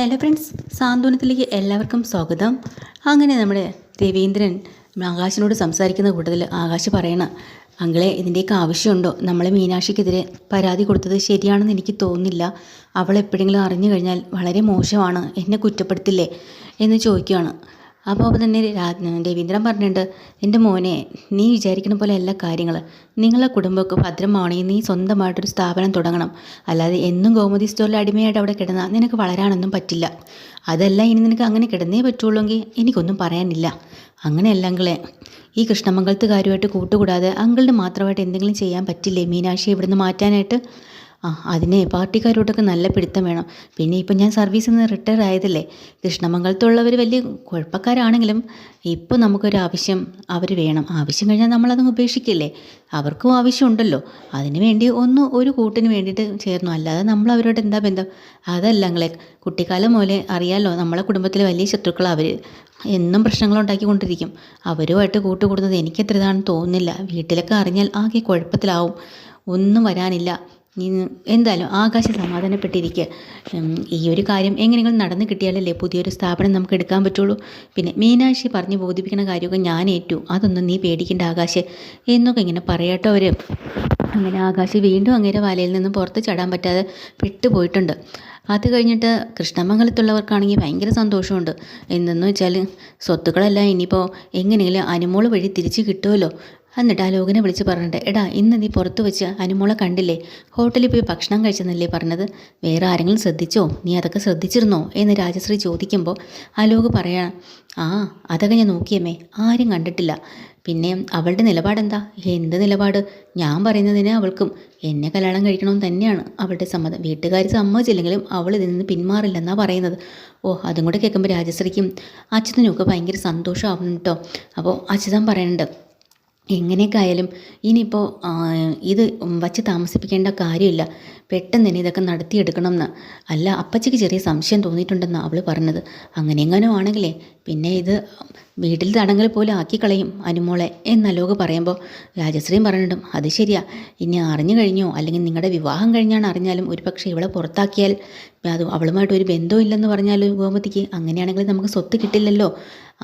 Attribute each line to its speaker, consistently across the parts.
Speaker 1: Hello friends സാന്ത്വനത്തിലേക്ക് എല്ലാവർക്കും സ്വാഗതം. അങ്ങനെ നമ്മുടെ രവീന്ദ്രൻ ആകാശിനോട് സംസാരിക്കുന്ന കൂട്ടത്തിൽ ആകാശ് പറയണ അങ്ങളെ ഇതിന്റെയൊക്കെ ആവശ്യമുണ്ടോ? നമ്മളെ മീനാക്ഷിക്കെതിരെ പരാതി കൊടുത്തത് ശരിയാണെന്ന് എനിക്ക് തോന്നുന്നില്ല. അവൾ എപ്പോഴെങ്കിലും അറിഞ്ഞു കഴിഞ്ഞാൽ വളരെ മോശമാണ്. എന്നെ കുറ്റപ്പെടുത്തില്ലേ? എന്ന് ചോദിക്കുകയാണ്. അപ്പോൾ അപ്പോൾ തന്നെ രവീന്ദ്രൻ പറഞ്ഞിട്ടുണ്ട് എന്റെ മോനെ നീ വിചാരിക്കുന്ന പോലെ എല്ലാ കാര്യങ്ങൾ. നിങ്ങളെ കുടുംബമൊക്കെ ഭദ്രമാണെങ്കിൽ നീ സ്വന്തമായിട്ടൊരു സ്ഥാപനം തുടങ്ങണം. അല്ലാതെ എന്നും ഗോമതി സ്റ്റോറിൽ അടിമയായിട്ട് അവിടെ കിടന്നാൽ നിനക്ക് വളരാനൊന്നും പറ്റില്ല. അതല്ല ഇനി നിനക്ക് അങ്ങനെ കിടന്നേ പറ്റുള്ളൂങ്കിൽ എനിക്കൊന്നും പറയാനില്ല. അങ്ങനെയല്ല അങ്കിളെ ഈ കൃഷ്ണമംഗലത്തുകാരുമായിട്ട് കൂട്ടുകൂടാതെ അങ്കിളിന് മാത്രമായിട്ട് എന്തെങ്കിലും ചെയ്യാൻ പറ്റില്ലേ? മീനാക്ഷി ഇവിടുന്ന് മാറ്റാനായിട്ട് ആ അതിനെ പാർട്ടിക്കാരോട്ടൊക്കെ നല്ല പിടുത്തം വേണം. പിന്നെ ഇപ്പം ഞാൻ സർവീസിൽ നിന്ന് റിട്ടയർ ആയതല്ലേ. കൃഷ്ണമംഗലത്തുള്ളവർ വലിയ കുഴപ്പക്കാരാണെങ്കിലും ഇപ്പോൾ നമുക്കൊരു ആവശ്യം അവർ വേണം. ആവശ്യം കഴിഞ്ഞാൽ നമ്മളതങ്ങ് ഉപേക്ഷിക്കില്ലേ. അവർക്കും ആവശ്യമുണ്ടല്ലോ. അതിന് വേണ്ടി ഒന്ന് ഒരു കൂട്ടിന് വേണ്ടിയിട്ട് ചേർന്നു. അല്ലാതെ നമ്മൾ അവരോട് എന്താ ബന്ധം? അതല്ല നിങ്ങളെ കുട്ടിക്കാലം പോലെ അറിയാലോ നമ്മളെ കുടുംബത്തിലെ വലിയ ശത്രുക്കൾ അവർ എന്നും പ്രശ്നങ്ങൾ ഉണ്ടാക്കിക്കൊണ്ടിരിക്കും. അവരുമായിട്ട് കൂട്ടുകൂടുന്നത് എനിക്കത്ര ഇതാണെന്ന് തോന്നുന്നില്ല. വീട്ടിലൊക്കെ അറിഞ്ഞാൽ ആകെ കുഴപ്പത്തിലാവും. ഒന്നും വരാനില്ല. എന്തായാലും ആകാശം സമാധാനപ്പെട്ടിരിക്കുക ഈ ഒരു കാര്യം എങ്ങനെയെങ്കിലും നടന്നു കിട്ടിയാലല്ലേ പുതിയൊരു സ്ഥാപനം നമുക്ക് എടുക്കാൻ പറ്റുള്ളൂ. പിന്നെ മീനാക്ഷി പറഞ്ഞ് ബോധിപ്പിക്കുന്ന കാര്യമൊക്കെ ഞാൻ ഏറ്റു. അതൊന്നും നീ പേടിക്കേണ്ട ആകാശ്. എന്നൊക്കെ ഇങ്ങനെ പറയാട്ടോ അവർ അങ്ങനെ ആകാശ് വീണ്ടും അങ്ങേരെ വലയിൽ നിന്നും പുറത്ത് ചാടാൻ പറ്റാതെ വിട്ടുപോയിട്ടുണ്ട് അത് കഴിഞ്ഞിട്ട് കൃഷ്ണമംഗലത്തുള്ളവർക്കാണെങ്കിൽ ഭയങ്കര സന്തോഷമുണ്ട്. എന്തെന്ന് വെച്ചാൽ സ്വത്തുക്കളെല്ലാം ഇനിയിപ്പോൾ എങ്ങനെയെങ്കിലും അനുമോൾ വഴി തിരിച്ച് കിട്ടുമല്ലോ. എന്നിട്ട് ആ ലോകനെ വിളിച്ച് പറഞ്ഞിട്ട് എടാ ഇന്ന് നീ പുറത്ത് വെച്ച് അനുമോളെ കണ്ടില്ലേ? ഹോട്ടലിൽ പോയി ഭക്ഷണം കഴിച്ചെന്നല്ലേ പറഞ്ഞത്? വേറെ ആരെങ്കിലും ശ്രദ്ധിച്ചോ? നീ അതൊക്കെ ശ്രദ്ധിച്ചിരുന്നോ? എന്ന് രാജശ്രീ ചോദിക്കുമ്പോൾ ആ ലോക പറയാ ആ അതൊക്കെ ഞാൻ നോക്കിയമ്മേ ആരും കണ്ടിട്ടില്ല. പിന്നെ അവളുടെ നിലപാടെന്താ? എന്ത് നിലപാട്? ഞാൻ പറയുന്നതിന് അവൾക്കും എന്നെ കല്യാണം കഴിക്കണമെന്ന് തന്നെയാണ്. അവളുടെ സമ്മതം വീട്ടുകാർ സമ്മതിച്ചില്ലെങ്കിലും അവൾ ഇതിൽ നിന്ന് പിന്മാറില്ലെന്നാണ് പറയുന്നത്. ഓ അതും കൂടെ കേൾക്കുമ്പോൾ രാജശ്രീക്കും അച്യുതനും ഒക്കെ ഭയങ്കര സന്തോഷമാവുന്നു കേട്ടോ അപ്പോൾ അച്യുതൻ പറയുന്നുണ്ട് എങ്ങനെയൊക്കെ ആയാലും ഇനിയിപ്പോൾ ഇത് വച്ച് താമസിപ്പിക്കേണ്ട കാര്യമില്ല. പെട്ടെന്ന് തന്നെ ഇതൊക്കെ നടത്തിയെടുക്കണം എന്ന് അല്ല അപ്പച്ചയ്ക്ക് ചെറിയ സംശയം തോന്നിയിട്ടുണ്ടെന്ന് അവൾ പറഞ്ഞത്. അങ്ങനെ എങ്ങനെ ആണെങ്കിലേ പിന്നെ ഇത് വീട്ടിൽ തടങ്ങൽ പോലെ ആക്കിക്കളയും അനുമോളെ എന്നലോക പറയുമ്പോൾ രാജശ്രീയും പറഞ്ഞിട്ടും അത് ശരിയാ. ഇനി അറിഞ്ഞു കഴിഞ്ഞോ? അല്ലെങ്കിൽ നിങ്ങളുടെ വിവാഹം കഴിഞ്ഞാണ് അറിഞ്ഞാലും ഒരു പക്ഷേ ഇവളെ പുറത്താക്കിയാൽ അത് അവളുമായിട്ട് ഒരു ഇല്ലെന്ന് പറഞ്ഞാലും ഗോമതിക്ക്? അങ്ങനെയാണെങ്കിൽ നമുക്ക് സ്വത്ത് കിട്ടില്ലല്ലോ.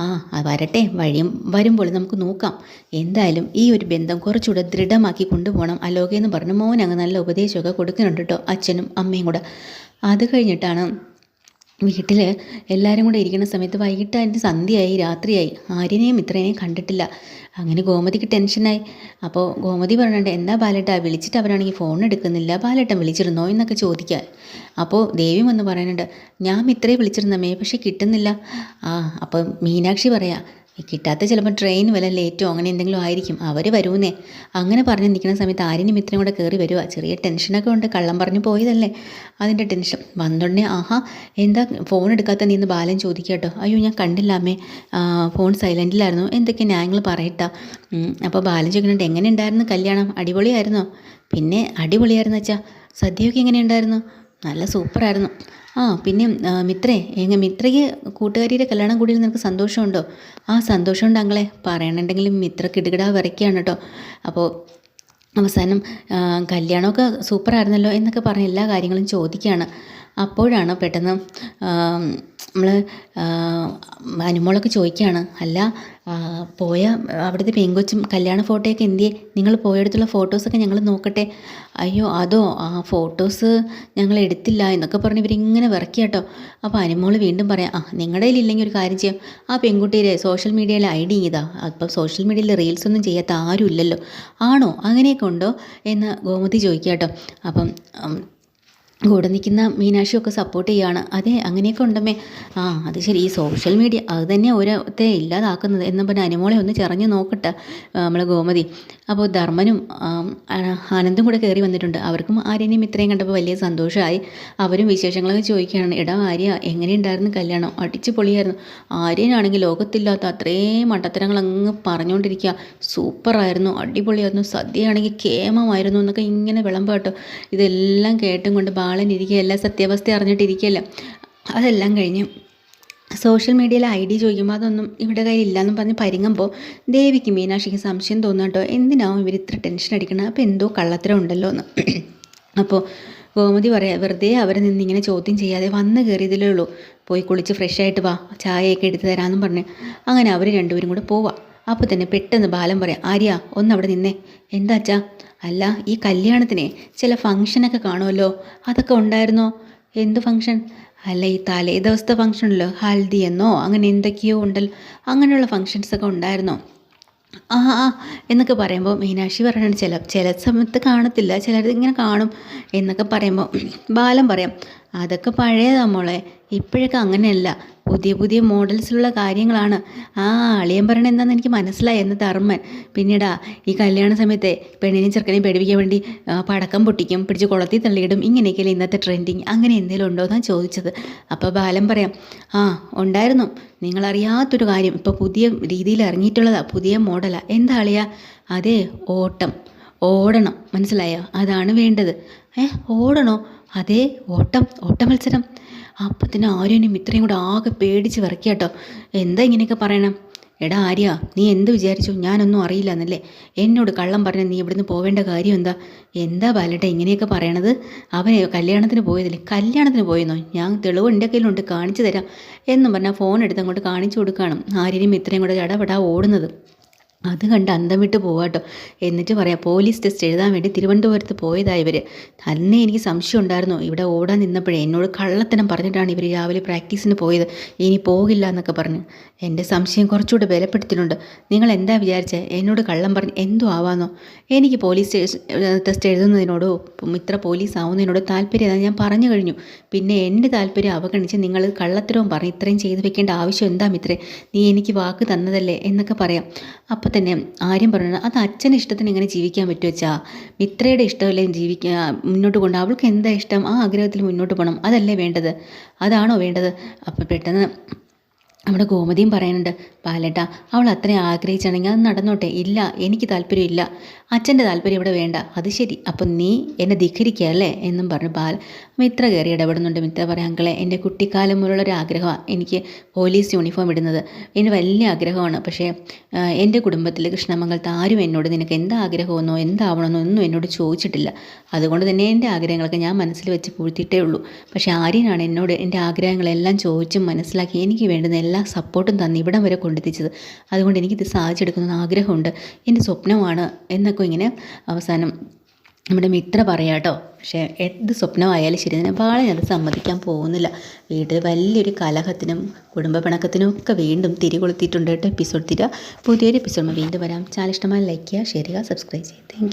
Speaker 1: ആ വരട്ടെ. വഴിയും വരുമ്പോൾ നമുക്ക് നോക്കാം. എന്തായാലും ഈ ഒരു ബന്ധം കുറച്ചുകൂടെ ദൃഢമാക്കി കൊണ്ടുപോകണം. അലോകയെന്ന് പറഞ്ഞ് മോൻ അങ്ങ് നല്ല ഉപദേശമൊക്കെ കൊടുക്കുന്നുണ്ട്. കേട്ടോ അച്ഛനും അമ്മയും കൂടെ. അത് കഴിഞ്ഞിട്ടാണ് വീട്ടിൽ എല്ലാവരും കൂടെ ഇരിക്കുന്ന സമയത്ത് വൈകിട്ട് അതിന്റെ സന്ധ്യയായി രാത്രിയായി. ആര്യനെയും മിത്രനെയും കണ്ടിട്ടില്ല. അങ്ങനെ ഗോമതിക്ക് ടെൻഷനായി. അപ്പോൾ ഗോമതി പറഞ്ഞിട്ട് എന്താ ബാലേട്ടാ വിളിച്ചിട്ട് അവരാണെങ്കിൽ ഫോൺ എടുക്കുന്നില്ല. ബാലേട്ടൻ വിളിച്ചിരുന്നോ? എന്നൊക്കെ ചോദിക്കാൻ അപ്പോൾ ദേവി വന്ന് പറയുന്നുണ്ട് ഞാൻ ഇത്രേ വിളിച്ചിരുന്നമ്മേ പക്ഷേ കിട്ടുന്നില്ല. ആ അപ്പോൾ മീനാക്ഷി പറയാ കിട്ടാത്ത ചിലപ്പോൾ ട്രെയിൻ വല്ല ലേറ്റോ അങ്ങനെ എന്തെങ്കിലും ആയിരിക്കും. അവർ വരുമെന്നേ അങ്ങനെ പറഞ്ഞ് നിൽക്കുന്ന സമയത്ത് ആര്യനും ഇത്രയും കൂടെ കയറി വരുക. ചെറിയ ടെൻഷനൊക്കെ ഉണ്ട്. കള്ളം പറഞ്ഞു പോയതല്ലേ. അതിന്റെ ടെൻഷൻ വന്നുടനെ ആഹാ എന്താ ഫോൺ എടുക്കാത്ത നീ ഇന്ന് ബാലൻ ചോദിക്കുക കേട്ടോ. അയ്യോ ഞാൻ കണ്ടില്ല അമ്മേ. ഫോൺ സൈലന്റിലായിരുന്നു എന്തൊക്കെ ന്യായങ്ങൾ പറയട്ടാ? അപ്പോൾ ബാലൻ ചോദിക്കുന്നുണ്ട് എങ്ങനെ ഉണ്ടായിരുന്നു കല്യാണം? അടിപൊളിയായിരുന്നോ? പിന്നെ അടിപൊളിയായിരുന്നു അച്ഛാ. സദ്യയൊക്കെ എങ്ങനെ ഉണ്ടായിരുന്നു? നല്ല സൂപ്പറായിരുന്നു. ആ പിന്നെ മിത്രേ എങ്ങനെ മിത്രയ്ക്ക് കൂട്ടുകാരിയുടെ കല്യാണം കൂടിയിൽ നിനക്ക് സന്തോഷമുണ്ടോ? ആ സന്തോഷമുണ്ട് അങ്ങളെ പറയണുണ്ടെങ്കിലും മിത്ര കിടുകിടാ വിറയ്ക്കുകയാണ് കേട്ടോ അപ്പോൾ അവസാനം കല്യാണമൊക്കെ സൂപ്പറായിരുന്നല്ലോ എന്നൊക്കെ പറഞ്ഞ് എല്ലാ കാര്യങ്ങളും ചോദിക്കുകയാണ് അപ്പോഴാണ് പെട്ടെന്ന് നമ്മൾ അനുമോളൊക്കെ ചോദിക്കുകയാണ് അല്ല പോയ അവിടുത്തെ പെങ്കൊച്ചും കല്യാണ ഫോട്ടോയൊക്കെ എന്തിയെ? നിങ്ങൾ പോയടുത്തുള്ള ഫോട്ടോസൊക്കെ ഞങ്ങൾ നോക്കട്ടെ. അയ്യോ അതോ ആ ഫോട്ടോസ് ഞങ്ങൾ എടുത്തില്ല എന്നൊക്കെ പറഞ്ഞ് ഇവരിങ്ങനെ വിറക്കുക കേട്ടോ അപ്പോൾ അനുമോൾ വീണ്ടും പറയാം ആ നിങ്ങളുടെ കയ്യിലില്ലെങ്കിൽ ഒരു കാര്യം ചെയ്യാം. ആ പെൺകുട്ടിയുടെ സോഷ്യൽ മീഡിയയിലെ ഐ ഡി ഇതാ. അപ്പോൾ സോഷ്യൽ മീഡിയയിൽ റീൽസ് ഒന്നും ചെയ്യാത്ത ആരും ഇല്ലല്ലോ ആണോ? അങ്ങനെയൊക്കെ ഉണ്ടോ? എന്ന് ഗോമതി ചോദിക്കുക കേട്ടോ അപ്പം കൂടെ നിൽക്കുന്ന മീനാക്ഷിയൊക്കെ സപ്പോർട്ട് ചെയ്യുകയാണ് അതെ അങ്ങനെയൊക്കെ ഉണ്ടമ്മേ. ആ അത് ശരി. ഈ സോഷ്യൽ മീഡിയ അത് തന്നെ ഓരോത്തെ ഇല്ലാതാക്കുന്നത് എന്നും പറഞ്ഞാൽ അനുമോളെ ഒന്ന് ചെറഞ്ഞു നോക്കട്ടെ നമ്മളെ ഗോമതി. അപ്പോൾ ധർമ്മനും ആനന്ദും കൂടെ കയറി വന്നിട്ടുണ്ട്. അവർക്കും ആര്യനെയും ഇത്രയും കണ്ടപ്പോൾ വലിയ സന്തോഷമായി. അവരും വിശേഷങ്ങളൊക്കെ ചോദിക്കുകയാണ് ഇടാ ആര്യ എങ്ങനെയുണ്ടായിരുന്നു കല്യാണം? അടിച്ചു പൊളിയായിരുന്നു. ആര്യനാണെങ്കിൽ ലോകത്തില്ലാത്ത അത്രയും മണ്ടത്തരങ്ങൾ അങ്ങ് പറഞ്ഞുകൊണ്ടിരിക്കുക. സൂപ്പറായിരുന്നു അടിപൊളിയായിരുന്നു. സദ്യയാണെങ്കിൽ കേമമായിരുന്നു എന്നൊക്കെ ഇങ്ങനെ വിളമ്പാട്ടോ ഇതെല്ലാം കേട്ടും കൊണ്ട് ബാലൻ ഇരിക്കുകയല്ല സത്യാവസ്ഥ അറിഞ്ഞിട്ടിരിക്കുകയല്ല. അതെല്ലാം കഴിഞ്ഞ് സോഷ്യൽ മീഡിയയിൽ ഐ ഡി ചോദിക്കുമ്പോൾ അതൊന്നും ഇവിടെ കയ്യിലില്ലാന്നും പറഞ്ഞ് പരിങ്ങുമ്പോൾ ദേവിക്ക് മീനാക്ഷിക്ക് സംശയം തോന്നുന്നു കേട്ടോ. എന്തിനാവും ഇവർ ഇത്ര ടെൻഷൻ അടിക്കണം അപ്പോൾ എന്തോ കള്ളത്തരം ഉണ്ടല്ലോ എന്ന്. അപ്പോൾ ഗോമതി പറയാം വെറുതെ അവരെ നിന്നിങ്ങനെ ചോദ്യം ചെയ്യാതെ വന്ന് കയറിയതിലേ ഉള്ളൂ. പോയി കുളിച്ച് ഫ്രഷ് ആയിട്ട് വാ. ചായയൊക്കെ എടുത്ത് തരാമെന്നും പറഞ്ഞ് അങ്ങനെ അവർ രണ്ടുപേരും കൂടെ പോവാം. അപ്പോൾ തന്നെ പെട്ടെന്ന് ബാലം പറയാം ആര്യ ഒന്ന് അവിടെ നിന്നേ. എന്താ അച്ഛാ? അല്ല ഈ കല്യാണത്തിന് ചില ഫങ്ഷനൊക്കെ കാണുമല്ലോ? അതൊക്കെ ഉണ്ടായിരുന്നോ? എന്ത് ഫങ്ഷൻ അല്ല ഈ തലേ ദിവസത്തെ ഫങ്ഷനല്ലോ ഹൽദി എന്നോ അങ്ങനെ എന്തൊക്കെയോ ഉണ്ടല്ലോ അങ്ങനെയുള്ള ഫങ്ഷൻസൊക്കെ ഉണ്ടായിരുന്നോ? ആ ആ എന്നൊക്കെ പറയുമ്പോൾ മീനാക്ഷി പറയുന്നത് ചില ചില സമയത്ത് കാണത്തില്ല ചിലർ ഇങ്ങനെ കാണും എന്നൊക്കെ പറയുമ്പോൾ ബാലം പറയാം അതൊക്കെ പഴയതാ മോളെ ഇപ്പോഴൊക്കെ അങ്ങനെയല്ല പുതിയ പുതിയ മോഡൽസിലുള്ള കാര്യങ്ങളാണ്. ആ അളിയൻ പറയണ എന്താണെന്ന് എനിക്ക് മനസ്സിലായി എന്ന് ധർമ്മൻ. പിന്നീടാ ഈ കല്യാണ സമയത്തെ പെണ്ണിനെയും ചെറുക്കനെയും പേടിപ്പിക്കാൻ വേണ്ടി പടക്കം പൊട്ടിക്കും പിടിച്ച് കുളത്തിൽ തള്ളിയിടും. ഇങ്ങനെയൊക്കെയല്ലേ ഇന്നത്തെ ട്രെൻഡിങ് അങ്ങനെ എന്തെങ്കിലും ഉണ്ടോ എന്നാണ് ചോദിച്ചത്. അപ്പോൾ ബാലൻ പറയാം ആ ഉണ്ടായിരുന്നു. നിങ്ങളറിയാത്തൊരു കാര്യം. ഇപ്പോൾ പുതിയ രീതിയിൽ ഇറങ്ങിയിട്ടുള്ളതാണ് പുതിയ മോഡലാണ് എന്താ അളിയാ? അതെ ഓട്ടം. ഓടണം. മനസ്സിലായോ? അതാണ് വേണ്ടത്. ഏ ഓടണോ? അതേ ഓട്ടം. ഓട്ട മത്സരം അപ്പത്തിന് ആര്യനും ഇത്രയും കൂടെ ആകെ പേടിച്ച് വിറക്കുക കേട്ടോ എന്താ ഇങ്ങനെയൊക്കെ പറയണം? എടാ ആര്യ നീ എന്ത് വിചാരിച്ചു? ഞാനൊന്നും അറിയില്ല എന്നല്ലേ എന്നോട് കള്ളം പറഞ്ഞ നീ ഇവിടുന്ന് പോവേണ്ട കാര്യം എന്താ? എന്താ ബാലട്ടെ ഇങ്ങനെയൊക്കെ പറയണത്? അവനെ കല്യാണത്തിന് പോയതല്ലേ? കല്യാണത്തിന് പോയെന്നോ? ഞാൻ തെളിവ് എന്റെ കയ്യിലുണ്ട് കാണിച്ചു തരാം. എന്നും പറഞ്ഞാൽ ഫോൺ എടുത്ത് അങ്ങോട്ട് കാണിച്ചു കൊടുക്കുകയാണ് ആര്യനും ഇത്രയും കൂടെ ചടപടാ ഓടുന്നത്. അത് കണ്ട് അന്തം വിട്ട് പോവാട്ടോ എന്നിട്ട് പറയാം പോലീസ് ടെസ്റ്റ് എഴുതാൻ വേണ്ടി തിരുവനന്തപുരത്ത് പോയതാ ഇവർ തന്നെ എനിക്ക് സംശയം ഉണ്ടായിരുന്നു. ഇവിടെ ഓടാൻ നിന്നപ്പോഴേ എന്നോട് കള്ളത്തനം പറഞ്ഞിട്ടാണ് ഇവർ രാവിലെ പ്രാക്ടീസിന് പോയത്. ഇനി പോകില്ല എന്നൊക്കെ പറഞ്ഞു. എന്റെ സംശയം കുറച്ചുകൂടെ ബലപ്പെടുത്തിയിട്ടുണ്ട്. നിങ്ങൾ എന്താ വിചാരിച്ചത് എന്നോട് കള്ളം പറഞ്ഞ് എന്തോ ആവാന്നോ? എനിക്ക് പോലീസ് ടെസ്റ്റ് എഴുതുന്നതിനോടോ ഇത്ര പോലീസ് ആവുന്നതിനോടോ താല്പര്യം ഞാൻ പറഞ്ഞു കഴിഞ്ഞു. പിന്നെ എന്റെ താല്പര്യം അവഗണിച്ച് നിങ്ങൾ കള്ളത്തരവും പറഞ്ഞ് ഇത്രയും ചെയ്തു വെക്കേണ്ട ആവശ്യം എന്താ മിത്രേ? നീ എനിക്ക് വാക്ക് തന്നതല്ലേ എന്നൊക്കെ പറയാം. അപ്പം തന്നെ ആര്യം പറഞ്ഞത്. അത് അച്ഛന്റെ ഇഷ്ടത്തിന് എങ്ങനെ ജീവിക്കാൻ പറ്റുമോ വെച്ചാ മിത്രയുടെ ഇഷ്ടമല്ലേ ജീവിക്കാൻ മുന്നോട്ട് കൊണ്ട് അവൾക്ക് എന്താ ഇഷ്ടം? ആ ആഗ്രഹത്തിൽ മുന്നോട്ട് പോകണം. അതല്ലേ വേണ്ടത്? അതാണോ വേണ്ടത്? അപ്പം പെട്ടെന്ന് നമ്മുടെ ഗോമതിയും പറയുന്നുണ്ട് പാലട്ട അവൾ അത്രയും ആഗ്രഹിച്ചാണെങ്കിൽ അത് നടന്നോട്ടെ. ഇല്ല എനിക്ക് താല്പര്യമില്ല. അച്ഛന്റെ താല്പര്യം ഇവിടെ വേണ്ട. അത് ശരി. അപ്പം നീ എന്നെ ധിഖരിക്കുക അല്ലേ? എന്നും പറഞ്ഞു ബാൽ. മിത്ര കയറി ഇടപെടുന്നുണ്ട്. മിത്ര പറയാം അങ്കളെ എന്റെ കുട്ടിക്കാലം മുതലുള്ളൊരു ആഗ്രഹമാണ് എനിക്ക് പോലീസ് യൂണിഫോം ഇടുന്നത്. എനിക്ക് വലിയ ആഗ്രഹമാണ്. പക്ഷേ എന്റെ കുടുംബത്തിൽ കൃഷ്ണമംഗലത്ത് ആരും എന്നോട് നിനക്ക് എന്താ ആഗ്രഹമെന്നോ എന്താവണമെന്നോ ഒന്നും എന്നോട് ചോദിച്ചിട്ടില്ല. അതുകൊണ്ട് തന്നെ എന്റെ ആഗ്രഹങ്ങളൊക്കെ ഞാൻ മനസ്സിൽ വെച്ച് പൂഴ്ത്തിയിട്ടേ ഉള്ളൂ. പക്ഷേ ആര്യനാണ് എന്നോട് എന്റെ ആഗ്രഹങ്ങളെല്ലാം ചോദിച്ചും മനസ്സിലാക്കി എനിക്ക് വേണ്ടുന്ന എല്ലാ സപ്പോർട്ടും തന്ന് ഇവിടം വരെ കൊണ്ടെത്തിച്ചത്. അതുകൊണ്ട് എനിക്കിത് സാധിച്ചെടുക്കുന്ന ആഗ്രഹമുണ്ട്. എന്റെ സ്വപ്നമാണ് എന്നൊക്കെ ഇങ്ങനെ അവസാനം നമ്മുടെ മിത്ര പറയാട്ടോ പക്ഷേ എന്ത് സ്വപ്നമായാലും ശരി തന്നെ വളരെ അത് സമ്മതിക്കാൻ പോകുന്നില്ല. വീട്ടിൽ വലിയൊരു കലഹത്തിനും കുടുംബ പിണക്കത്തിനും ഒക്കെ വീണ്ടും തിരികൊളുത്തിയിട്ടുണ്ട് കേട്ടോ. എപ്പിസോഡ് തീരുക പുതിയൊരു എപ്പിസോഡ് വീണ്ടും വരാം. ചാനൽ ഇഷ്ടമായി ലൈക്ക് ചെയ്യുക ഷെയർ ചെയ്യുക സബ്സ്ക്രൈബ് ചെയ്യുക. താങ്ക്